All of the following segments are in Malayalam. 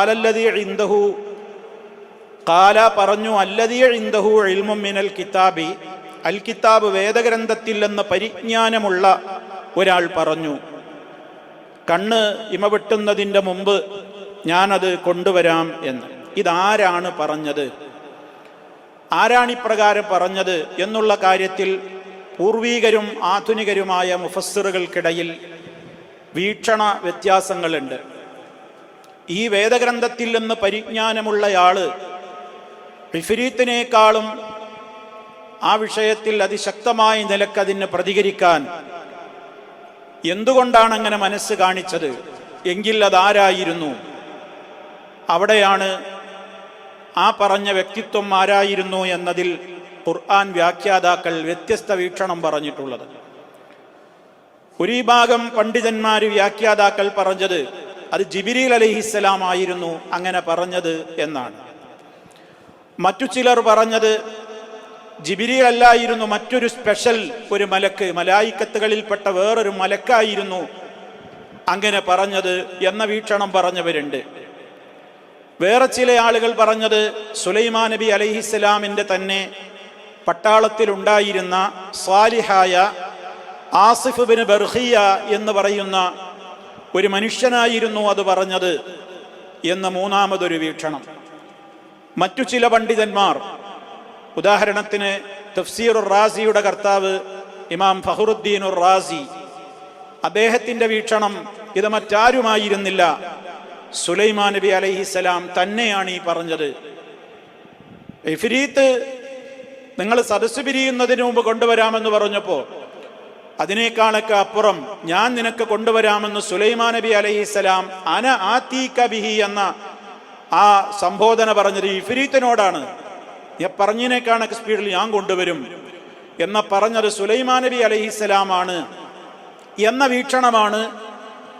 അലല്ലതി ഇന്ദഹു കാല പറഞ്ഞു അല്ലതിയ ഇന്ദഹു ഇൽമും മിനൽ കിതാബി. അൽ കിതാബ് വേദഗ്രന്ഥത്തിൽ എന്ന പരിജ്ഞാനമുള്ള ഒരാൾ പറഞ്ഞു കണ്ണ് ഇമ വെട്ടുന്നതിന്റെ മുമ്പ് ഞാനത് കൊണ്ടുവരാം എന്ന്. ഇതാരാണ് പറഞ്ഞത്? ആരാണിപ്രകാരം പറഞ്ഞത് എന്നുള്ള കാര്യത്തിൽ പൂർവീകരും ആധുനികരുമായ മുഫസ്സിറുകൾക്കിടയിൽ വീക്ഷണ വ്യത്യാസങ്ങളുണ്ട്. ഈ വേദഗ്രന്ഥത്തിൽ നിന്ന് പരിജ്ഞാനമുള്ളയാൾ റിഫിരീത്തിനേക്കാളും ആ വിഷയത്തിൽ അതിശക്തമായ നിലക്കതിന് പ്രതികരിക്കാൻ എന്തുകൊണ്ടാണ് അങ്ങനെ മനസ്സ് കാണിച്ചത്? എങ്കിൽ അതാരായിരുന്നു? അവിടെയാണ് ആ പറഞ്ഞ വ്യക്തിത്വം ആരായിരുന്നു എന്നതിൽ ഖുർആൻ വ്യാഖ്യാതാക്കൾ വ്യത്യസ്ത വീക്ഷണം പറഞ്ഞിട്ടുള്ളത്. ഒരു ഭാഗം പണ്ഡിതന്മാർ വ്യാഖ്യാതാക്കൾ പറഞ്ഞത് അത് ജിബിരിൽ അലഹിസ്സലാം ആയിരുന്നു അങ്ങനെ പറഞ്ഞത് എന്നാണ്. മറ്റു ചിലർ പറഞ്ഞത് ജിബിരിൽ അല്ലായിരുന്നു മറ്റൊരു സ്പെഷ്യൽ ഒരു മലക്ക് മലായിക്കത്തുകളിൽപ്പെട്ട വേറൊരു മലക്കായിരുന്നു അങ്ങനെ പറഞ്ഞത് എന്ന വീക്ഷണം പറഞ്ഞവരുണ്ട്. വേറെ ചില ആളുകൾ പറഞ്ഞത് സുലൈമാൻ നബി അലഹിസ്സലാമിന്റെ തന്നെ പട്ടാളത്തിലുണ്ടായിരുന്ന സ്വാലിഹായ ആസിഫ് ബിൻ ബർഹിയ എന്ന് പറയുന്ന ഒരു മനുഷ്യനായിരുന്നു അത് പറഞ്ഞത് എന്ന് മൂന്നാമതൊരു വീക്ഷണം. മറ്റു ചില പണ്ഡിതന്മാർ ഉദാഹരണത്തിന് തഫ്സീർ റാസിയുടെ കർത്താവ് ഇമാം ഫഹറുദ്ദീൻ റാസി അദ്ദേഹത്തിന്റെ വീക്ഷണം ഇത് മറ്റാരുമായിരുന്നില്ല. സുലൈമാൻ നബി അലഹിസലാം തന്നെയാണ് ഈ പറഞ്ഞത്. ഇഫ്രീത്ത് നിങ്ങൾ സദസ്സ് പിരിയുന്നതിന് മുമ്പ് കൊണ്ടുവരാമെന്ന് പറഞ്ഞപ്പോൾ അതിനേക്കാളൊക്കെ അപ്പുറം ഞാൻ നിനക്ക് കൊണ്ടുവരാമെന്ന് സുലൈമാൻ നബി അലൈഹിസ്സലാം അന ആത്തീക ബിഹി എന്ന ആ സംബോധന പറഞ്ഞത് ഇഫ്രീത്തിനോടാണ് ഞാൻ പറഞ്ഞതിനേക്കാളൊക്കെ സ്പീഡിൽ ഞാൻ കൊണ്ടുവരും എന്ന പറഞ്ഞത് സുലൈമാൻ നബി അലൈഹിസ്സലാമാണ് എന്ന വീക്ഷണമാണ്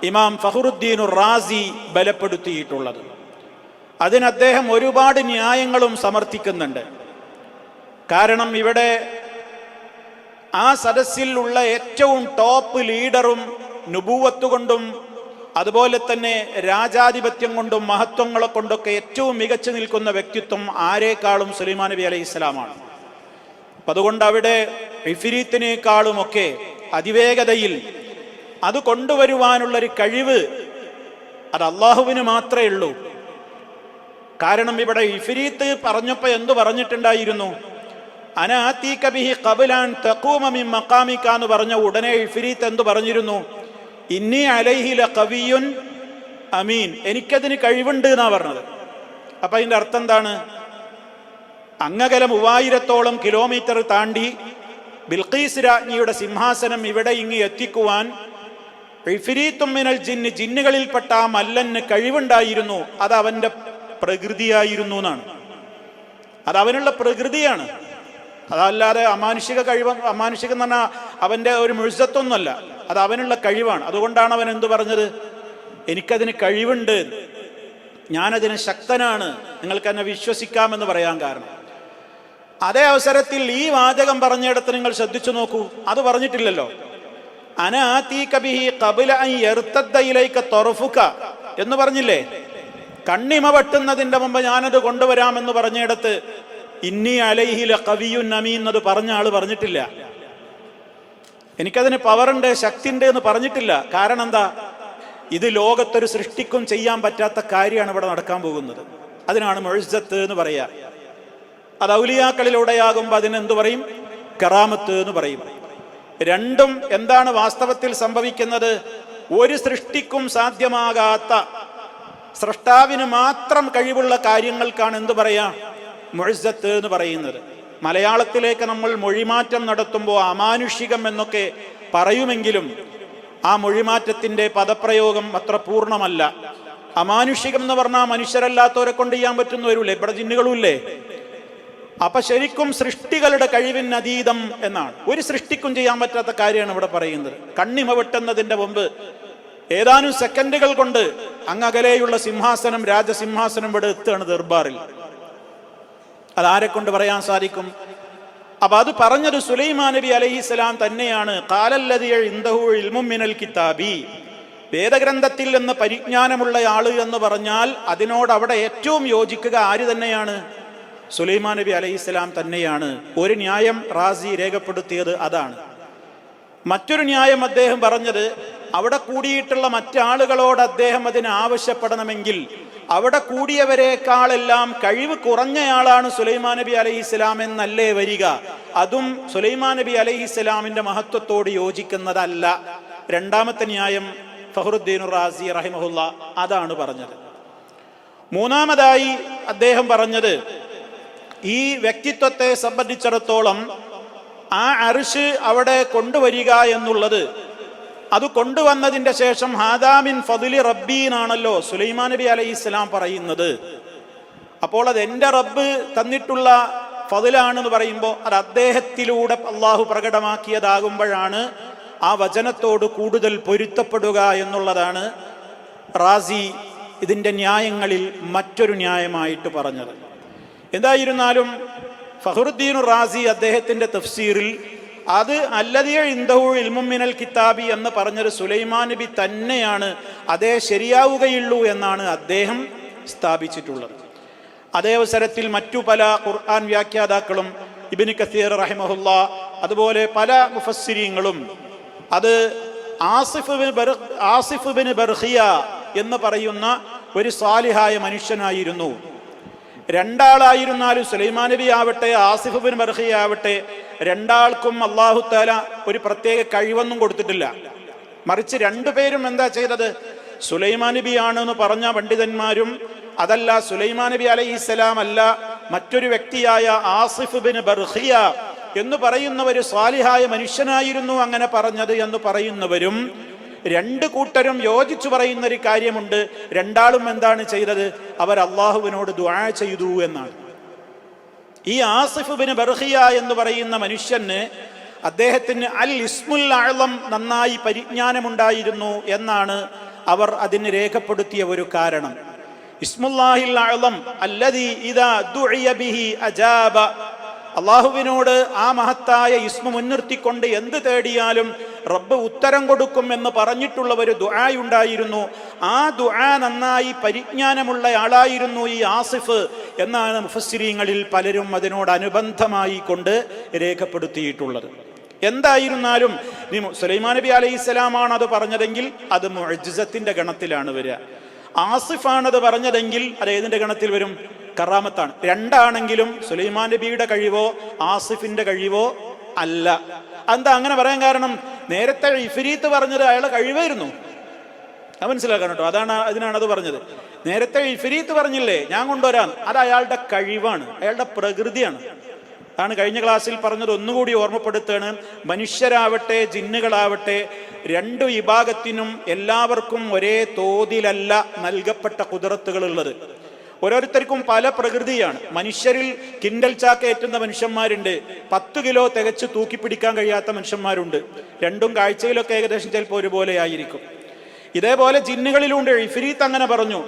ഇമാം ഫഹറുദ്ദീൻ റാസി ബലപ്പെടുത്തിയിട്ടുള്ളത്. അതിന് അദ്ദേഹം ഒരുപാട് ന്യായങ്ങളും സമർത്ഥിക്കുന്നുണ്ട്. കാരണം ഇവിടെ ആ സദസ്സിലുള്ള ഏറ്റവും ടോപ്പ് ലീഡറും നുപൂവത്ത് കൊണ്ടും അതുപോലെ തന്നെ രാജാധിപത്യം കൊണ്ടും മഹത്വങ്ങളെ കൊണ്ടൊക്കെ ഏറ്റവും മികച്ചു നിൽക്കുന്ന വ്യക്തിത്വം ആരേക്കാളും സുലൈമാൻ നബി അലൈഹി ഇസ്ലാമാണ് അപ്പം അതുകൊണ്ട് അവിടെ ഇഫിരീത്തിനേക്കാളുമൊക്കെ അതിവേഗതയിൽ അത് കൊണ്ടുവരുവാനുള്ളൊരു കഴിവ് അത് അള്ളാഹുവിന് മാത്രമേ ഉള്ളൂ. കാരണം ഇവിടെ ഇഫിരീത്ത് പറഞ്ഞപ്പോൾ എന്തു പറഞ്ഞിട്ടുണ്ടായിരുന്നു? അനാത്തീകബിഹി കബുലാൻ തക്കൂമമി മക്കാമിക്ക എന്ന് പറഞ്ഞ ഉടനെ ഇഫിരീത്ത് എന്തു പറഞ്ഞിരുന്നു? ഇന്നി അലൈഹില കവിയുൻ അമീൻ. എനിക്കതിന് കഴിവുണ്ട് എന്നാ പറഞ്ഞത്. അപ്പൊ അതിന്റെ അർത്ഥം എന്താണ്? അങ്ങകല മൂവായിരത്തോളം കിലോമീറ്റർ താണ്ടി ബിൽഖീസ് രാജ്ഞിയുടെ സിംഹാസനം ഇവിടെ ഇങ്ങി എത്തിക്കുവാൻ മിനൽ ജിന്ന് ജിന്നുകളിൽപ്പെട്ട ആ മല്ലന് കഴിവുണ്ടായിരുന്നു. അത് അവന്റെ പ്രകൃതിയായിരുന്നു എന്നാണ്. അത് അവനുള്ള പ്രകൃതിയാണ്. അതല്ലാതെ അമാനുഷിക കഴിവ് അമാനുഷികം എന്ന് പറഞ്ഞാൽ അവന്റെ ഒരു മുഴുസത്വമൊന്നുമല്ല അത് അവനുള്ള കഴിവാണ്. അതുകൊണ്ടാണ് അവൻ എന്തു പറഞ്ഞത്? എനിക്കതിന് കഴിവുണ്ട്. ഞാനതിന് ശക്തനാണ്. നിങ്ങൾക്ക് എന്നെ വിശ്വസിക്കാമെന്ന് പറയാൻ കാരണം. അതേ അവസരത്തിൽ ഈ വാചകം പറഞ്ഞിടത്ത് നിങ്ങൾ ശ്രദ്ധിച്ചു നോക്കൂ. അത് പറഞ്ഞിട്ടില്ലല്ലോ. എന്ന് പറഞ്ഞില്ലേ? കണ്ണിമ വെട്ടുന്നതിന്റെ മുമ്പ് ഞാനത് കൊണ്ടുവരാമെന്ന് പറഞ്ഞിടത്ത് ഇന്നി അലൈഹില കവിയുൻ നമീന്നത് പറഞ്ഞ ആൾ പറഞ്ഞിട്ടില്ല. എനിക്കതിന് പവറുണ്ട് ശക്തി ഉണ്ട് എന്ന് പറഞ്ഞിട്ടില്ല. കാരണം എന്താ? ഇത് ലോകത്തൊരു സൃഷ്ടിക്കും ചെയ്യാൻ പറ്റാത്ത കാര്യമാണ് ഇവിടെ നടക്കാൻ പോകുന്നത്. അതിനാണ് മൊഴിസത്ത് എന്ന് പറയാ. അത് ഔലിയാക്കളിലൂടെയാകുമ്പോൾ അതിനെന്ത് പറയും? കറാമത്ത് എന്ന് പറയും. രണ്ടും എന്താണ് വാസ്തവത്തിൽ സംഭവിക്കുന്നത്? ഒരു സൃഷ്ടിക്കും സാധ്യമാകാത്ത സൃഷ്ടാവിന് മാത്രം കഴിവുള്ള കാര്യങ്ങൾക്കാണ് എന്തു പറയാ? മുഴുസത്ത് എന്ന് പറയുന്നത്. മലയാളത്തിലേക്ക് നമ്മൾ മൊഴിമാറ്റം നടത്തുമ്പോൾ അമാനുഷികം എന്നൊക്കെ പറയുമെങ്കിലും ആ മൊഴിമാറ്റത്തിന്റെ പദപ്രയോഗം അത്ര പൂർണമല്ല അമാനുഷികം എന്ന് പറഞ്ഞാൽ മനുഷ്യരല്ലാത്തവരെ കൊണ്ട് ചെയ്യാൻ പറ്റുന്നവരുമില്ലേ ഇവിടെ ജിന്നുകളുമില്ലേ അപ്പൊ ശരിക്കും സൃഷ്ടികളുടെ കഴിവിന് അതീതം എന്നാണ്. ഒരു സൃഷ്ടിക്കും ചെയ്യാൻ പറ്റാത്ത കാര്യമാണ് ഇവിടെ പറയുന്നത്. കണ്ണിമ വെട്ടുന്നതിന്റെ മുമ്പ് ഏതാനും സെക്കൻഡുകൾ കൊണ്ട് അങ്ങകലെയുള്ള സിംഹാസനം രാജസിംഹാസനം ഇവിടെ എത്തുകയാണ് ദർബാറിൽ. അതാരെ കൊണ്ട് പറയാൻ സാധിക്കും? അപ്പൊ അത് പറഞ്ഞത് സുലൈമാൻ നബി അലഹിസ്ലാം തന്നെയാണ്. കാലല്ലതിയ ഇന്ദഹു കിതാബി. വേദഗ്രന്ഥത്തിൽ നിന്ന് പരിജ്ഞാനമുള്ള ആൾ എന്ന് പറഞ്ഞാൽ അതിനോട് അവിടെ ഏറ്റവും യോജിക്കുക ആര് തന്നെയാണ്? സുലൈമാ നബി അലൈഹി ഇസ്ലാം തന്നെയാണ്. ഒരു ന്യായം റാസി രേഖപ്പെടുത്തിയത് അതാണ്. മറ്റൊരു ന്യായം അദ്ദേഹം പറഞ്ഞത് അവിടെ കൂടിയിട്ടുള്ള മറ്റാളുകളോട് അദ്ദേഹം അതിന് ആവശ്യപ്പെടണമെങ്കിൽ അവിടെ കൂടിയവരെക്കാളെല്ലാം കഴിവ് കുറഞ്ഞയാളാണ് സുലൈമാൻ നബി അലൈഹി ഇസ്ലാം എന്നല്ലേ വരിക. അതും സുലൈമാൻ നബി അലൈഹി ഇസ്ലാമിന്റെ മഹത്വത്തോട് യോജിക്കുന്നതല്ല. രണ്ടാമത്തെ ന്യായം ഫഹറുദ്ദീൻ റാസി റഹിമഹുല്ല അതാണ് പറഞ്ഞത്. മൂന്നാമതായി അദ്ദേഹം പറഞ്ഞത് ഈ വ്യക്തിത്വത്തെ സംബന്ധിച്ചിടത്തോളം ആ അർഷ് അവിടെ കൊണ്ടുവരിക എന്നുള്ളത് അത് കൊണ്ടുവന്നതിന്റെ ശേഷം ഹാദാമിൻ ഫതുലി റബ്ബീനാണല്ലോ സുലൈമാൻ നബി അലൈഹി ഇസ്ലാം പറയുന്നത്. അപ്പോൾ അത് എന്റെ റബ്ബ് തന്നിട്ടുള്ള ഫതിലാണെന്ന് പറയുമ്പോൾ അത് അദ്ദേഹത്തിലൂടെ അള്ളാഹു പ്രകടമാക്കിയതാകുമ്പോഴാണ് ആ വചനത്തോട് കൂടുതൽ പൊരുത്തപ്പെടുക എന്നുള്ളതാണ് റാസി ഇതിന്റെ ന്യായങ്ങളിൽ മറ്റൊരു ന്യായമായിട്ട് പറഞ്ഞത്. എന്തായിരുന്നാലും ഫഹറുദ്ദീൻ റാസി അദ്ദേഹത്തിന്റെ തഫ്സീറിൽ അത് അല്ലതിയ ഇന്ദഹു ഇൽമുമിനൽ കിതാബി എന്ന് പറഞ്ഞൊരു സുലൈമാൻ നബി തന്നെയാണ് അതേ ശരിയാവുകയുള്ളൂ എന്നാണ് അദ്ദേഹം സ്ഥാപിച്ചിട്ടുള്ളത്. അതേ അവസരത്തിൽ മറ്റു പല ഖുർആൻ വ്യാഖ്യാതാക്കളും ഇബിന് കസീർ റഹിമഹുല്ല അതുപോലെ പല മുഫസ്സിരിങ്ങളും അത് ആസിഫ് ബിൻ ആസിഫ് ബിൻ ബർഹിയ എന്ന് പറയുന്ന ഒരു സാലിഹായ മനുഷ്യനായിരുന്നു. രണ്ടാളായിരുന്നാലും സുലൈമാൻ നബി ആവട്ടെ ആസിഫ് ബിൻ ബർഹി ആവട്ടെ രണ്ടാൾക്കും അള്ളാഹു താല ഒരു പ്രത്യേക കഴിവൊന്നും കൊടുത്തിട്ടില്ല. മറിച്ച് രണ്ടുപേരും എന്താ ചെയ്തത്? സുലൈമാൻ നബി ആണെന്ന് പറഞ്ഞ പണ്ഡിതന്മാരും അതല്ല സുലൈമാൻ നബി അലൈഹി ഇസ്ലാം അല്ല മറ്റൊരു വ്യക്തിയായ ആസിഫ് ബിൻ ബർഹിയ എന്ന് പറയുന്ന ഒരു സ്വാലിഹായ മനുഷ്യനായിരുന്നു അങ്ങനെ പറഞ്ഞത് എന്ന് പറയുന്നവരും രണ്ട് കൂട്ടരും യോജിച്ചു പറയുന്ന ഒരു കാര്യമുണ്ട്. രണ്ടാളും എന്താണ് ചെയ്തത്? അവർ അള്ളാഹുവിനോട് ദ്വാ ചെയ്തു എന്നാണ്. ഈ ആസിഫ് ബിൻ ബർഹിയ എന്ന് പറയുന്ന മനുഷ്യന് അദ്ദേഹത്തിന് അൽ ഇസ്മുൽ ആളം നന്നായി പരിജ്ഞാനമുണ്ടായിരുന്നു എന്നാണ് അവർ അതിന് രേഖപ്പെടുത്തിയ ഒരു കാരണം. ഇസ്മുല്ലാഹിൽ ആളം അല്ലതി ഇതാ ദുഇയ ബിഹി അജാബ. അള്ളാഹുവിനോട് ആ മഹത്തായ ഇസ്മു മുൻനിർത്തിക്കൊണ്ട് എന്ത് തേടിയാലും റബ്ബ് ഉത്തരം കൊടുക്കും എന്ന് പറഞ്ഞിട്ടുള്ള ഒരു ദുആയുണ്ടായിരുന്നു. ആ ദുആ നന്നായി പരിജ്ഞാനമുള്ള ആളായിരുന്നു ഈ ആസിഫ് എന്നാണ് മുഫസ്സിരീങ്ങളിൽ പലരും അതിനോട് അനുബന്ധമായി കൊണ്ട് രേഖപ്പെടുത്തിയിട്ടുള്ളത്. എന്തായിരുന്നാലും സുലൈമാൻ നബി അലൈഹി സ്വലാമാണ് അത് പറഞ്ഞതെങ്കിൽ അത് മുഅജിസത്തിന്റെ ഗണത്തിലാണ് വരിക. ആസിഫാണ് അത് പറഞ്ഞതെങ്കിൽ അത് ഏതിന്റെ ഗണത്തിൽ വരും? കറാമത്താണ്. രണ്ടാണെങ്കിലും സുലൈമാൻ നബിയുടെ കഴിവോ ആസിഫിന്റെ കഴിവോ അല്ല. എന്താ അങ്ങനെ പറയാൻ കാരണം? നേരത്തെ ഇഫിരീത്ത് പറഞ്ഞത് അയാളെ കഴിവായിരുന്നു. അത് മനസ്സിലാക്കണം കേട്ടോ. അതാണ് അതിനാണ് അത് പറഞ്ഞത്. നേരത്തെ ഇഫിരീത്ത് പറഞ്ഞില്ലേ ഞാൻ കൊണ്ടുവരാൻ അത് അയാളുടെ കഴിവാണ്. അയാളുടെ പ്രകൃതിയാണ്. അതാണ് കഴിഞ്ഞ ക്ലാസ്സിൽ പറഞ്ഞത്. ഒന്നുകൂടി ഓർമ്മപ്പെടുത്തുകയാണ് മനുഷ്യരാവട്ടെ ജിന്നുകളാവട്ടെ രണ്ടു വിഭാഗത്തിനും എല്ലാവർക്കും ഒരേ തോതിലല്ല നൽകപ്പെട്ട കുതിരത്തുകൾ ഉള്ളത് ഓരോരുത്തർക്കും പല പ്രകൃതിയാണ്. മനുഷ്യരിൽ കിൻഡൽ ചാക്ക ഏറ്റുന്ന മനുഷ്യന്മാരുണ്ട്. പത്ത് കിലോ തികച്ച് തൂക്കി പിടിക്കാൻ കഴിയാത്ത മനുഷ്യന്മാരുണ്ട്. രണ്ടും കാഴ്ചയിലൊക്കെ ഏകദേശം ചിലപ്പോൾ ഒരുപോലെ ആയിരിക്കും ഇതേപോലെ ജിന്നുകളിലുണ്ട് ഇഫിരീത്ത് അങ്ങനെ പറഞ്ഞു.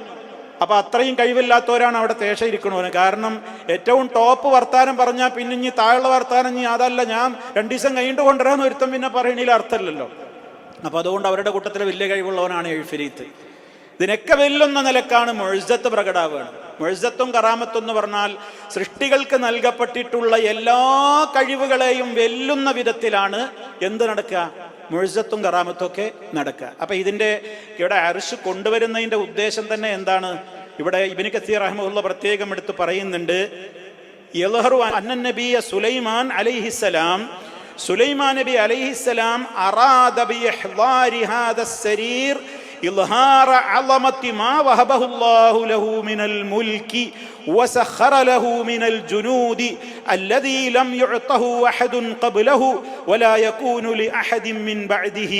അപ്പൊ അത്രയും കഴിവില്ലാത്തവരാണ് അവിടെ തേശ ഇരിക്കണവന് കാരണം ഏറ്റവും ടോപ്പ് വർത്താനം പറഞ്ഞാൽ പിന്നെ ഇനി താഴെ വർത്താനം ഇനി അതല്ല. ഞാൻ രണ്ടു ദിവസം കഴിഞ്ഞു കൊണ്ടുവരാന്ന് ഒരുത്തം പിന്നെ പറയണതിൽ അർത്ഥമില്ലല്ലോ. അപ്പൊ അതുകൊണ്ട് അവരുടെ കൂട്ടത്തിലെ വലിയ കഴിവുള്ളവനാണ് എഴുഫിരീത്ത് ഇതിനൊക്കെ വെല്ലുന്ന നിലക്കാണ് മൊഴുസത്ത് പ്രകടാവുകയാണ് മുഴുസത്തും കറാമത്തും എന്ന് പറഞ്ഞാൽ സൃഷ്ടികൾക്ക് നൽകപ്പെട്ടിട്ടുള്ള എല്ലാ കഴിവുകളെയും വെല്ലുന്ന വിധത്തിലാണ് എന്ത് നടക്കുക? മുഴുസത്തും കറാമത്തും ഒക്കെ നടക്കുക. അപ്പൊ ഇതിന്റെ ഇവിടെ അരിശ് കൊണ്ടുവരുന്നതിന്റെ ഉദ്ദേശം തന്നെ എന്താണ്? ഇവിടെ ഇബിനി കസീർ അഹമ്മദുള്ള പ്രത്യേകം എടുത്ത് പറയുന്നുണ്ട് യലഹറു അന്നൻ സുലൈമാൻ അലൈഹിസ്സലാം സുലൈമാൻ നബി അലൈഹിസ്സലാം അറാദബി ഹദ സരീർ إظهار عظمة ما وهبه الله له من الملك وسخر له من الجنود الذي لم يعطه أحد قبله ولا يكون لأحد من بعده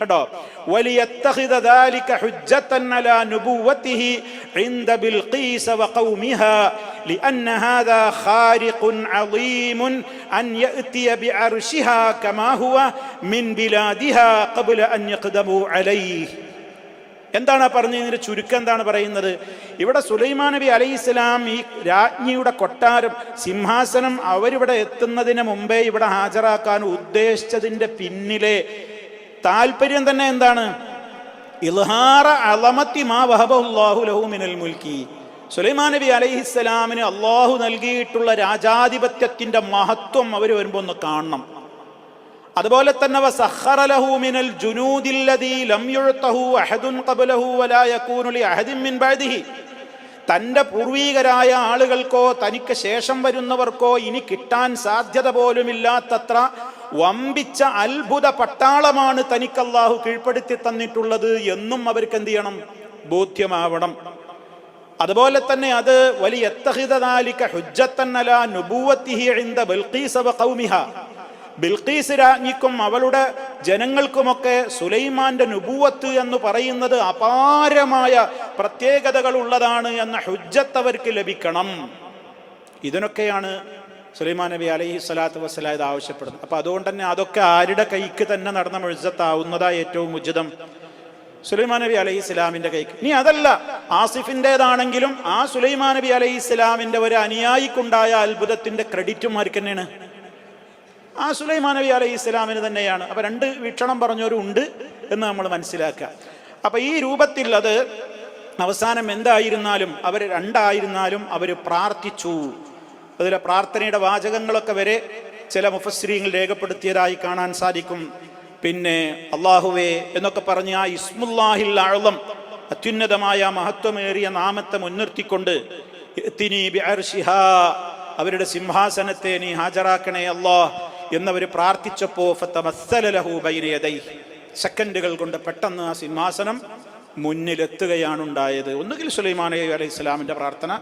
കേട്ടോ وليتخذ ذلك حجة على نبوته عند بلقيس وقومها لأن هذا خارق عظيم أن يأتي بعرشها كما هو من بلادها قبل أن يقدموا عليه എന്താണ് ആ പറഞ്ഞതിന്റെ ചുരുക്കം എന്താണ് പറയുന്നത്? ഇവിടെ സുലൈമാൻ നബി അലൈഹി ഇസ്ലാം ഈ രാജ്ഞിയുടെ കൊട്ടാരം സിംഹാസനം അവരിവിടെ എത്തുന്നതിന് മുമ്പേ ഇവിടെ ഹാജരാക്കാൻ ഉദ്ദേശിച്ചതിന്റെ പിന്നിലെ താല്പര്യം തന്നെ എന്താണ്? ഇൽഹാറ മാ ലഹു മിനൽ മുൽക്കി. സുലൈമാൻ നബി അലൈഹിസ്സലാമിന് അള്ളാഹു നൽകിയിട്ടുള്ള രാജാധിപത്യത്തിന്റെ മഹത്വം അവർ വരുമ്പോൾ ഒന്ന് കാണണം. അതുപോലെ തന്നെ തന്റെ പൂർവീകരായ ആളുകൾക്കോ തനിക്ക് ശേഷം വരുന്നവർക്കോ ഇനി കിട്ടാൻ സാധ്യത പോലുമില്ലാത്തത്ര വമ്പിച്ച അത്ഭുത പട്ടാളമാണ് തനിക്ക് അള്ളാഹു കീഴ്പ്പെടുത്തി തന്നിട്ടുള്ളത് എന്നും അവർക്ക് എന്ത് ചെയ്യണം? ബോധ്യമാവണം. അതുപോലെ തന്നെ അത് വലിയ ബിൽഖീസ് രാജ്ഞിക്കും അവളുടെ ജനങ്ങൾക്കുമൊക്കെ സുലൈമാന്റെ നുപൂവത്ത് എന്ന് പറയുന്നത് അപാരമായ പ്രത്യേകതകൾ ഉള്ളതാണ് എന്ന ഹുജ്ജത്ത് അവർക്ക് ലഭിക്കണം. ഇതിനൊക്കെയാണ് സുലൈമാൻ നബി അലൈഹി സ്വലാത്തു വസ്സലായത് ആവശ്യപ്പെടുന്നത്. അപ്പൊ അതുകൊണ്ട് തന്നെ അതൊക്കെ ആരുടെ കൈക്ക് തന്നെ നടന്ന മുഴുസത്താവുന്നതാ ഏറ്റവും ഉചിതം. സുലൈമാൻ നബി അലൈഹി ഇസ്ലാമിന്റെ കൈക്ക്. ഇനി അതല്ല ആസിഫിന്റെതാണെങ്കിലും ആ സുലൈമാൻ നബി അലൈഹി ഇസ്ലാമിന്റെ ഒരു അനുയായിക്കുണ്ടായ അത്ഭുതത്തിന്റെ ക്രെഡിറ്റും ആർക്ക് തന്നെയാണ് ആ സുലൈമാൻ നബി അലൈഹി ഇസ്ലാമിന് തന്നെയാണ്. അപ്പൊ രണ്ട് വീക്ഷണം പറഞ്ഞവരും ഉണ്ട് എന്ന് നമ്മൾ മനസ്സിലാക്കുക. അപ്പൊ ഈ രൂപത്തിൽ അത് അവസാനം എന്തായിരുന്നാലും അവർ രണ്ടായിരുന്നാലും അവർ പ്രാർത്ഥിച്ചു. അതിലെ പ്രാർത്ഥനയുടെ വാചകങ്ങളൊക്കെ വരെ ചില മുഫസ്രീങ്ങൾ രേഖപ്പെടുത്തിയതായി കാണാൻ സാധിക്കും. പിന്നെ അള്ളാഹുവേ എന്നൊക്കെ പറഞ്ഞ ആ ഇസ്മുല്ലാഹിൽ ആഴം അത്യുന്നതമായ മഹത്വമേറിയ നാമത്തെ മുൻനിർത്തിക്കൊണ്ട് അവരുടെ സിംഹാസനത്തെ നീ ഹാജരാക്കണേ അല്ലാ എന്നവർ പ്രാർത്ഥിച്ചപ്പോ. സെക്കൻഡുകൾ കൊണ്ട് പെട്ടെന്ന് ആ സിംഹാസനം മുന്നിലെത്തുകയാണ് ഉണ്ടായത് ഒന്നുകിൽ സുലൈമാൻ അലൈഹി ഇസ്ലാമിന്റെ പ്രാർത്ഥന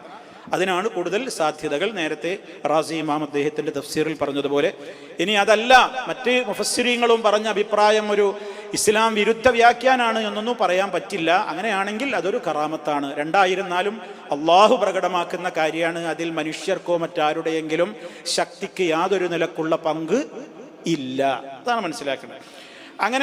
അതിനാണ് കൂടുതൽ സാധ്യതകൾ നേരത്തെ റാസി ഇമാം അദ്ദേഹത്തിന്റെ തഫ്സീറിൽ പറഞ്ഞതുപോലെ ഇനി അതല്ല മറ്റ് മുഫസ്സിരീങ്ങളും പറഞ്ഞ അഭിപ്രായം ഒരു ഇസ്ലാം വിരുദ്ധ വ്യാഖ്യാനാണ് എന്നൊന്നും പറയാൻ പറ്റില്ല. അങ്ങനെയാണെങ്കിൽ അതൊരു കറാമത്താണ്. രണ്ടായിരുന്നാലും അള്ളാഹു പ്രകടമാക്കുന്ന കാര്യമാണ്. അതിൽ മനുഷ്യർക്കോ മറ്റാരുടെയെങ്കിലും ശക്തിക്ക് യാതൊരു നിലക്കുള്ള പങ്ക് ഇല്ല. അതാണ് മനസ്സിലാക്കുന്നത്. അങ്ങനെ